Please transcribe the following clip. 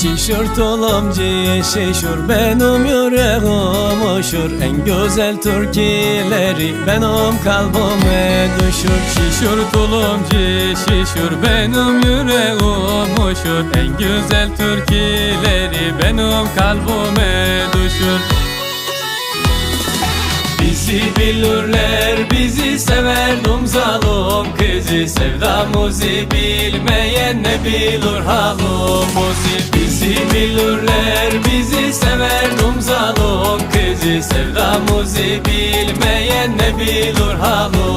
Şişir tolamcı şişir benim yüreğim uşur En güzel türküleri benim kalbime düşür. Şişir tulumcu şişir benim yüreğim uçur En güzel türküleri benim kalbime düşür. Bizi bilirler bizi kızı Sevdamızı bilmeyen ne bilir halımızı Bizi bilirler bizi sever dumzalım kızı Sevdamızı bilmeyen ne bilir halımızı